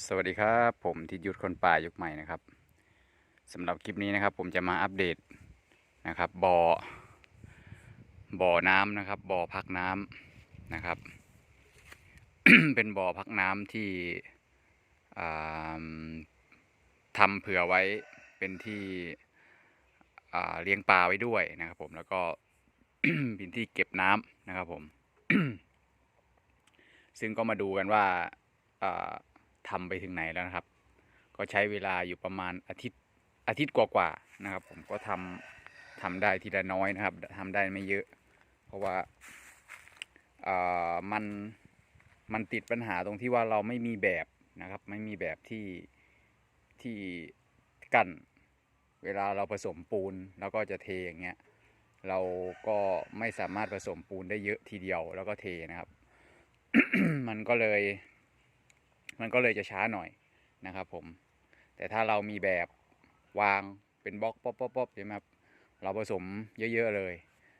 สวัสดีครับ ผมทิยุทธคนป่ายุคใหม่นะครับสำหรับคลิปนี้นะครับ ผมจะมาอัปเดตนะครับบ่อบ่อน้ำนะครับบ่อพักน้ำนะครับ เป็นบ่อพักน้ำที่ทำเผื่อไว้เป็นที่เลี้ยงปลาไว้ด้วยนะครับ ผมแล้วก็เป็นที่เก็บน้ำนะครับ ผม ซึ่งก็มาดูกันว่า อ่าทำไปถึงไหนแล้วนะครับ ก็ใช้เวลาอยู่ประมาณอาทิตย์อาทิตย์กว่าๆนะครับ ผมก็ทำทำได้ทีละน้อยนะครับทำได้ไม่เยอะ เพราะว่าเอ่อมันมันติดปัญหาตรงที่ว่าเราไม่มีแบบนะครับ ไม่มีแบบที่ที่กั้นเวลาเราผสมปูนแล้วก็จะเทอย่างเงี้ยเราก็ไม่สามารถผสมปูนได้เยอะทีเดียวแล้วก็เทนะครับ มันก็เลย มันก็เลยจะช้าหน่อยนะครับผม แต่ถ้าเรามีแบบวางเป็นบล็อกป๊อปป๊อปป๊อปใช่ไหมครับเราผสมเยอะ ๆ เลย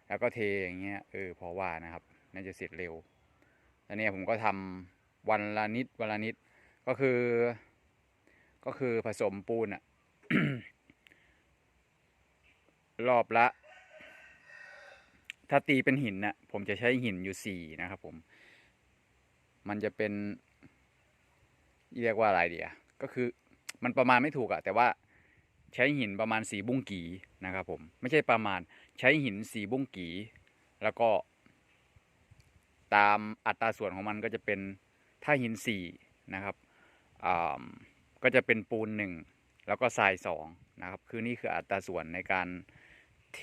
แล้วก็เทอย่างเงี้ยเออพอว่านะครับน่าจะเสร็จเร็วแล้วเนี่ยผมก็ทำวันละนิดวันละนิดก็คือ ก็คือผสมปูนอะรอบละ ถ้าตีเป็นหินน่ะผมจะใช้หินอยู่สี่นะครับผม มันจะเป็น เรียกว่าอะไรดีอะก็คือมันประมาณไม่ถูกอะแต่ว่าใช้หินประมาณสีบุ้งกีนะครับผมไม่ใช่ประมาณใช้หินสีบุ้งกี แล้วก็ ตามอัตราส่วนของมันก็จะเป็นถ้าหินสี่นะครับอ่าก็จะเป็นปูนหนึ่งแล้วก็ทรายสองนะครับ คือนี่คืออัตราส่วนในการเท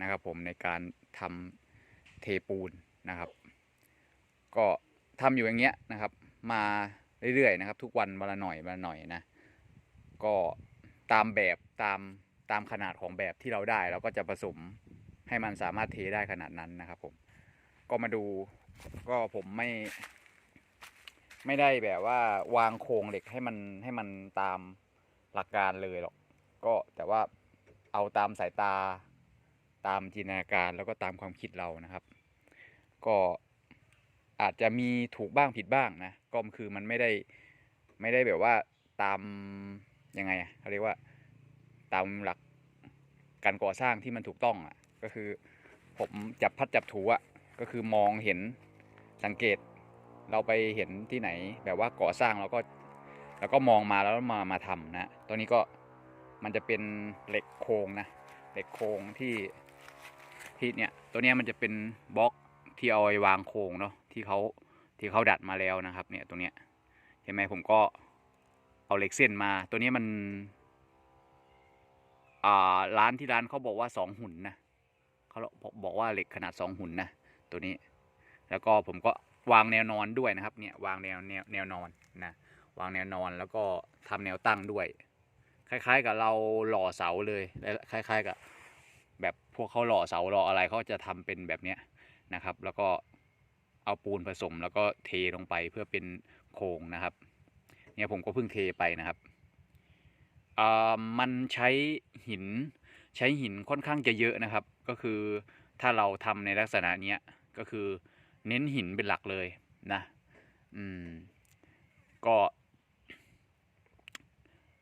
นะครับผมในการทำเทปูนนะครับ ก็ทำอยู่อย่างเงี้ยนะครับ มา เรื่อยๆนะครับ ทุกวันวันละหน่อยวันละหน่อยนะ ก็ตามแบบตามตามขนาดของแบบที่เราได้เราก็จะผสมให้มันสามารถเทได้ขนาดนั้นนะครับผมก็มาดูก็ผมไม่ ไม่ได้แบบว่าวางโครงเหล็กให้มันให้มันตามหลักการเลยหรอก ก็แต่ว่าเอาตามสายตาตามจินตนาการแล้วก็ตามความคิดเรานะครับ ก็ อาจจะมีถูกบ้างผิดบ้างนะก็คือมันไม่ได้ไม่ได้แบบว่าตามยังไงอะเขาเรียกว่าตามหลักการก่อสร้างที่มันถูกต้องอะก็คือผมจับพัดจับถูอะก็คือมองเห็นสังเกตเราไปเห็นที่ไหนแบบว่าก่อสร้างเราก็แล้วก็มองมาแล้วมามาทำนะตัวนี้ก็มันจะเป็นเหล็กโครงนะเหล็กโครงที่ที่เนี่ยตัวเนี้ยมันจะเป็นบล็อกที่เอาไว้วางโครงเนาะ ที่เขาที่เขาดัดมาแล้วนะครับ เนี่ยตัวเนี้ยเห็นไหมผมก็เอาเหล็กเส้นมา ตัวนี้มันอ่าร้านที่ร้านเขาบอกว่าสองหุ่นนะเขาบอกว่าเหล็กขนาดสองหุ่นนะตัวนี้ แล้วก็ผมก็วางแนวนอนด้วยนะครับ เนี่ยวางแนวแนวแนวนอนนะวางแนวนอนแล้วก็ทำแนวตั้งด้วย คล้าย ๆ กับเราหล่อเสาเลยและคล้าย ๆ กับ แบบพวกเขาหล่อเสาหล่ออะไรเขาจะทำเป็นแบบเนี้ยนะครับ แล้วก็ เอาปูนผสมแล้วก็เทลงไปเพื่อเป็นโครงนะครับ เนี่ยผมก็เพิ่งเทไปนะครับอ่ามันใช้หินใช้หินค่อนข้างจะเยอะนะครับ ก็คือถ้าเราทำในลักษณะเนี้ยก็คือเน้นหินเป็นหลักเลยนะอืมก็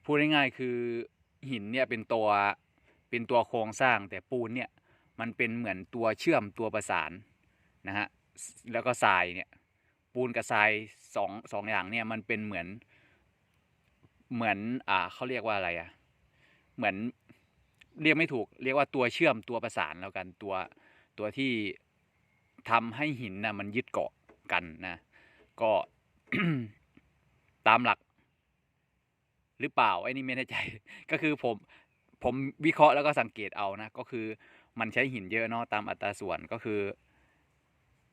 พูดง่ายๆคือหินเนี่ยเป็นตัวเป็นตัวโครงสร้างแต่ปูนเนี่ยมันเป็นเหมือนตัวเชื่อมตัวประสานนะฮะ แล้วก็ทรายเนี่ยปูนกับทรายสองสองอย่างเนี่ยมันเป็นเหมือนเหมือนอ่าเขาเรียกว่าอะไรอะ่ะเหมือนเรียกไม่ถูก เรียกว่าตัวเชื่อมตัวประสานแล้วกันตัวตัวที่ทำให้หินนะมันยึดเกาะกันนะก็ตามหลัก หรือเปล่าไอ้นี่ไม่แน่ใจ ก็คือผมผมวิเคราะห์แล้วก็สังเกตเอานะก็คือมันใช้หินเยอะเนาะตามอัตราส่วนก็คือ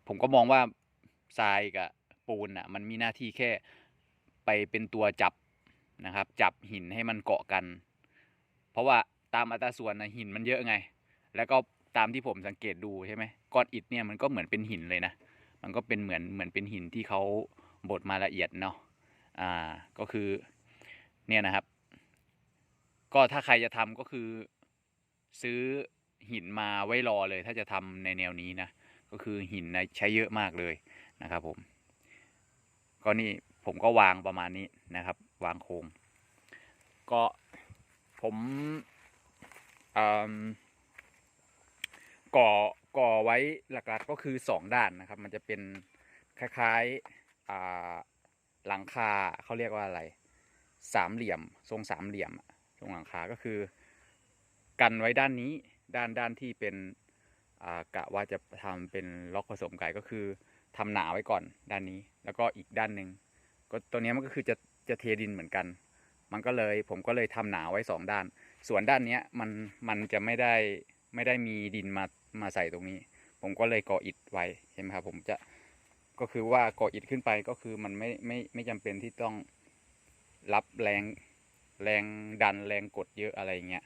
ผมก็มองว่าทรายกับปูนอะ มันมีหน้าที่แค่ไปเป็นตัวจับนะครับ จับหินให้มันเกาะกัน เพราะว่าตามอัตราส่วนนะหินมันเยอะไง แล้วก็ตามที่ผมสังเกตดูใช่ไหมก้อนอิฐเนี่ยมันก็เหมือนเป็นหินเลยนะ มันก็เป็นเหมือนเหมือนเป็นหินที่เขาบดมาละเอียดเนาะ อ่า ก็คือเนี่ยนะครับ ก็ถ้าใครจะทำก็คือซื้อหินมาไว้รอเลย ถ้าจะทำในแนวนี้นะ ก็คือหินใช้เยอะมากเลยนะครับผม ก็นี่ผมก็วางประมาณนี้นะครับ วางโครงก็ผมอืมก่อก่อไว้หลักๆก็คือสองด้านนะครับ มันจะเป็นคล้ายๆหลังคาเขาเรียกว่าอะไร สามเหลี่ยม ทรงสามเหลี่ยม ทรงหลังคาก็คือ กันไว้ด้านนี้ด้านด้านที่เป็น กะว่าจะทำเป็นล็อกผสมไก่ก็คือทำหนาไว้ก่อนด้านนี้ แล้วก็อีกด้านหนึ่งก็ตัวนี้มันก็คือจะจะเทดินเหมือนกัน มันก็เลยผมก็เลยทำหนาไว้สองด้าน ส่วนด้านเนี้ยมันมันจะไม่ได้ไม่ได้มีดินมามาใส่ตรงนี้ ผมก็เลยก่ออิฐไว้ใช่ไหมครับผมจะก็คือว่าก่ออิฐขึ้นไปก็คือมันไม่ไม่ไม่จำเป็นที่ต้องรับแรงแรงดันแรงกดเยอะอะไรอย่างเงี้ย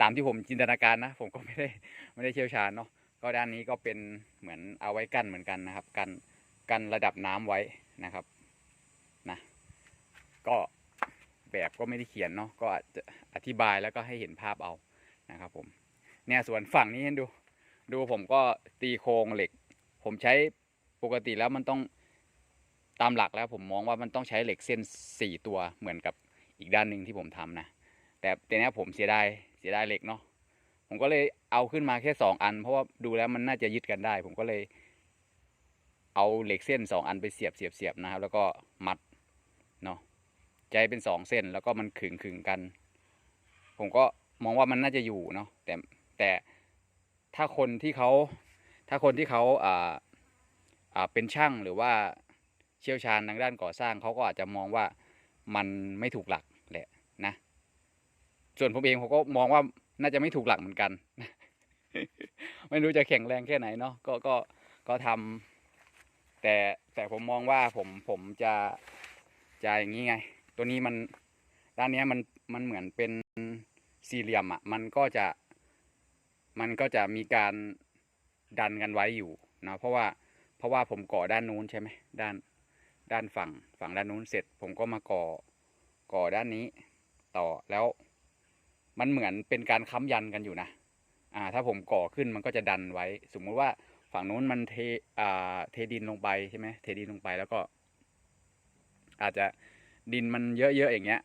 ตามที่ผมจินตนาการนะ ผมก็ไม่ได้ไม่ได้เชี่ยวชาญเนาะ ก็ด้านนี้ก็เป็นเหมือนเอาไว้กั้นเหมือนกันนะครับ กันกันระดับน้ำไว้นะครับนะก็แบบก็ไม่ได้เขียนเนาะก็อาจจะอธิบายแล้วก็ให้เห็นภาพเอานะครับผมเนี่ยส่วนฝั่งนี้เห็นดู ดูผมก็ตีโครงเหล็ก ผมใช้ปกติแล้วมันต้องตามหลักแล้วผมมองว่ามันต้องใช้เหล็กเส้นสี่ตัวเหมือนกับอีกด้านหนึ่งที่ผมทำนะแต่แต่เนี้ยผมเสียดายเสียดายเหล็กเนาะ ผมก็เลยเอาขึ้นมาแค่สองอัน เพราะว่าดูแล้วมันน่าจะยึดกันได้ ผมก็เลย เอาเหล็กเส้นสองอันไปเสียบเสียบเสียบนะครับ แล้วก็มัดเนาะใจเป็นสองเส้นแล้วก็มันขึงขึงกัน ผมก็มองว่ามันน่าจะอยู่เนาะแต่แต่ถ้าคนที่เขาถ้าคนที่เขาอ่าอ่าเป็นช่างหรือว่าเชี่ยวชาญทางด้านก่อสร้างเขาก็อาจจะมองว่ามันไม่ถูกหลักแหละนะ ส่วนผมเองผมก็มองว่า น่าจะไม่ถูกหลักเหมือนกัน ไม่รู้จะแข็งแรงแค่ไหนเนาะก็ก็ก็ทำแต่แต่ผมมองว่าผมผมจะจะอย่างนี้ไง ตัวนี้มันด้านนี้มันมันเหมือนเป็นสี่เหลี่ยมอะมันก็จะมันก็จะมีการดันกันไว้อยู่นะเพราะว่าเพราะว่าผมก่อด้านนู้นใช่ไหมด้านด้านฝั่งฝั่งด้านนู้นเสร็จ ผมก็มาก่อก่อด้านนี้ ต่อแล้ว มันเหมือนเป็นการค้ำยันกันอยู่นะอ่าถ้าผมก่อขึ้นมันก็จะดันไว้ สมมุติว่าฝั่งนู้นมันเทอ่าเทดินลงไปใช่ไหมเทดินลงไปแล้วก็ อาจจะดินมันเยอะๆอย่างเงี้ย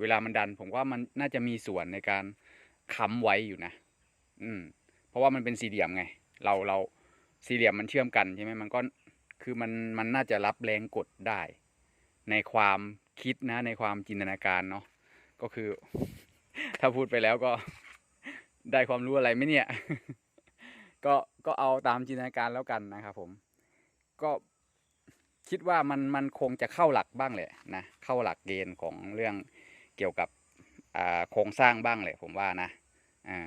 เวลามันดัน ผมว่ามันน่าจะมีส่วนในการค้ำไว้อยู่นะ อืม เพราะว่ามันเป็นสี่เหลี่ยมไง เราเราสี่เหลี่ยมมันเชื่อมกันใช่ไหมมันก็คือมันมันน่าจะรับแรงกดได้ ในความคิดนะในความจินตนาการเนาะก็คือ ถ้าพูดไปแล้วก็ได้ความรู้อะไรไหมเนี่ย ก็ก็เอาตามจินตนาการแล้วกันนะครับผม ก็คิดว่ามันมันคงจะเข้าหลักบ้างแหละนะเข้าหลักเกณฑ์ของเรื่องเกี่ยวกับอ่าโครงสร้างบ้างแหละผมว่านะอ่า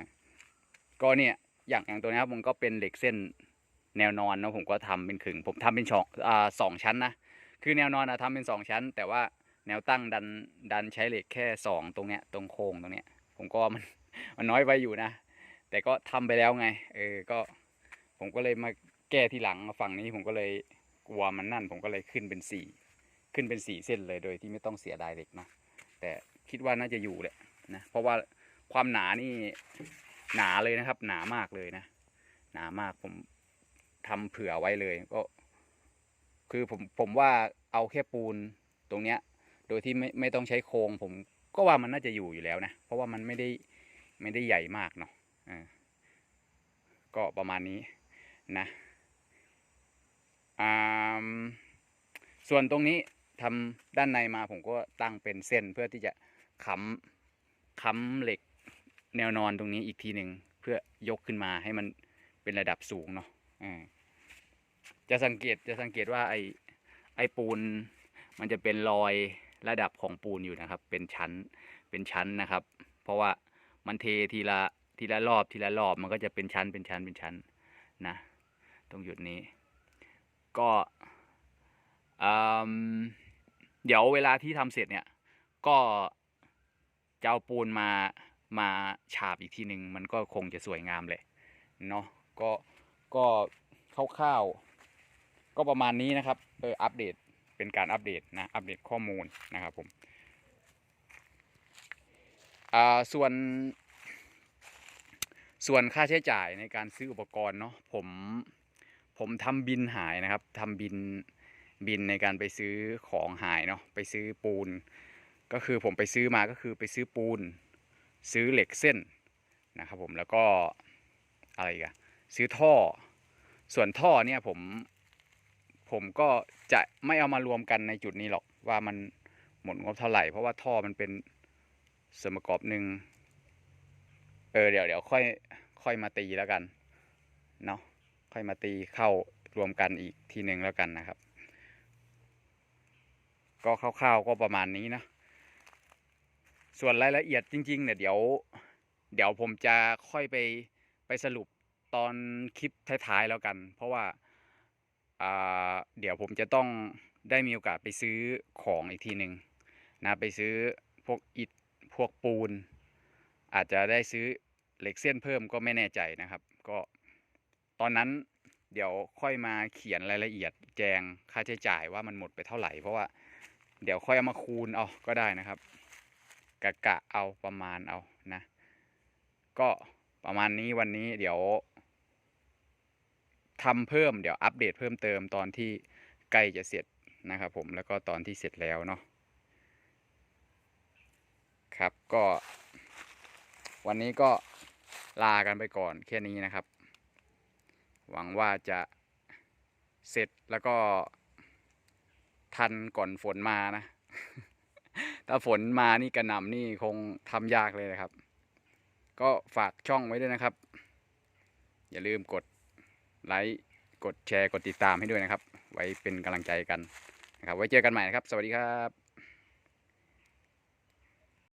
ก็เนี่ยอย่างอย่างตัวนี้ครับมันก็เป็นเหล็กเส้นแนวนอนนะผมก็ทำเป็นขึงผมทำเป็นช่องอ่าสองชั้นนะคือแนวนอนอะทำเป็นสองชั้น แต่ว่า แนวตั้งดันดันใช้เหล็กแค่สองตรงเนี้ยตรงโค้งตรงเนี้ย ผมก็มันมันน้อยไปอยู่นะ แต่ก็ทำไปแล้วไง เออก็ ผมก็เลยมาแก้ทีหลังฝั่งนี้ผมก็เลยกลัวมันนั่น ผมก็เลยขึ้นเป็นสี่ขึ้นเป็นสี่เส้นเลยโดยที่ไม่ต้องเสียดายเหล็กนะแต่คิดว่าน่าจะอยู่แหละนะเพราะว่าความหนานี่หนาเลยนะครับ หนามากเลยนะหนามากผมทำเผื่อไว้เลยก็ คือผมผมว่าเอาแค่ปูนตรงเนี้ย โดยที่ไม่ไม่ต้องใช้โครงผมก็ว่ามันน่าจะอยู่อยู่แล้วนะ เพราะว่ามันไม่ได้ไม่ได้ใหญ่มากเนาะอ่าก็ประมาณนี้นะอ่าส่วนตรงนี้ทำด้านในมาผมก็ตั้งเป็นเส้นเพื่อที่จะค้ำค้ำเหล็กแนวนอนตรงนี้อีกทีหนึ่งเพื่อยกขึ้นมาให้มันเป็นระดับสูงเนาะอ่าจะสังเกตจะสังเกตว่าไอไอปูนมันจะเป็นรอย ระดับของปูนอยู่นะครับ เป็นชั้นเป็นชั้นนะครับ เพราะว่ามันเททีละทีละรอบทีละรอบมันก็จะเป็นชั้นเป็นชั้นเป็นชั้นนะตรงจุดนี้ ก็เดี๋ยวเวลาที่ทำเสร็จเนี่ย ก็จะเอาปูนมามาฉาบอีกทีหนึ่งมันก็คงจะสวยงามเลยเนาะก็ก็คร่าวๆก็ประมาณนี้นะครับเอออัปเดต เป็นการอัปเดตนะอัปเดตข้อมูลนะครับผมส่วน ส่วนค่าใช้จ่ายในการซื้ออุปกรณ์เนาะผมผมทำบินหายนะครับทำบินบินในการไปซื้อของหายเนาะไปซื้อปูน ก็คือผมไปซื้อมาก็คือไปซื้อปูน ซื้อเหล็กเส้นนะครับผมแล้วก็อะไรกันซื้อท่อ ส่วนท่อเนี่ยผม ผมก็จะไม่เอามารวมกันในจุดนี้หรอกว่ามันหมดงบเท่าไหร่ เพราะว่าท่อมันเป็นส่วนประกอบหนึ่งเออเดี๋ยวเดี๋ยวค่อยค่อยมาตีแล้วกันเนาะค่อยมาตีเข้ารวมกันอีกทีหนึ่งแล้วกันนะครับ ก็คร่าวๆก็ประมาณนี้นะ ส่วนรายละเอียดจริง ๆ เนี่ยเดี๋ยว เดี๋ยวผมจะค่อยไปไปสรุปตอนคลิปท้ายๆแล้วกัน เพราะว่าอ่า เดี๋ยวผมจะต้องได้มีโอกาสไปซื้อของอีกทีหนึ่งนะไปซื้อพวกอิฐพวกปูน อาจจะได้ซื้อเหล็กเส้นเพิ่มก็ไม่แน่ใจนะครับ ก็ตอนนั้นเดี๋ยวค่อยมาเขียนรายละเอียดแจงค่าใช้จ่ายว่ามันหมดไปเท่าไหร่เพราะว่าเดี๋ยวค่อยเอามาคูณเอาก็ได้นะครับ กะกะเอาประมาณเอานะ ก็ประมาณนี้วันนี้เดี๋ยวทำเพิ่มเดี๋ยวอัปเดตเพิ่มเติมตอนที่ ใกล้จะเสร็จนะครับผมแล้วก็ตอนที่เสร็จแล้วเนาะครับก็ วันนี้ก็ลากันไปก่อนแค่นี้นะครับ หวังว่าจะเสร็จแล้วก็ทันก่อนฝนมานะ ถ้าฝนมานี่กระหน่ำนี่คงทำยากเลยนะครับ ก็ฝากช่องไว้ด้วยนะครับ อย่าลืมกดไลค์ กดแชร์กดติดตามให้ด้วยนะครับ ไว้เป็นกำลังใจกันนะครับ ไว้เจอกันใหม่นะครับ สวัสดีครับ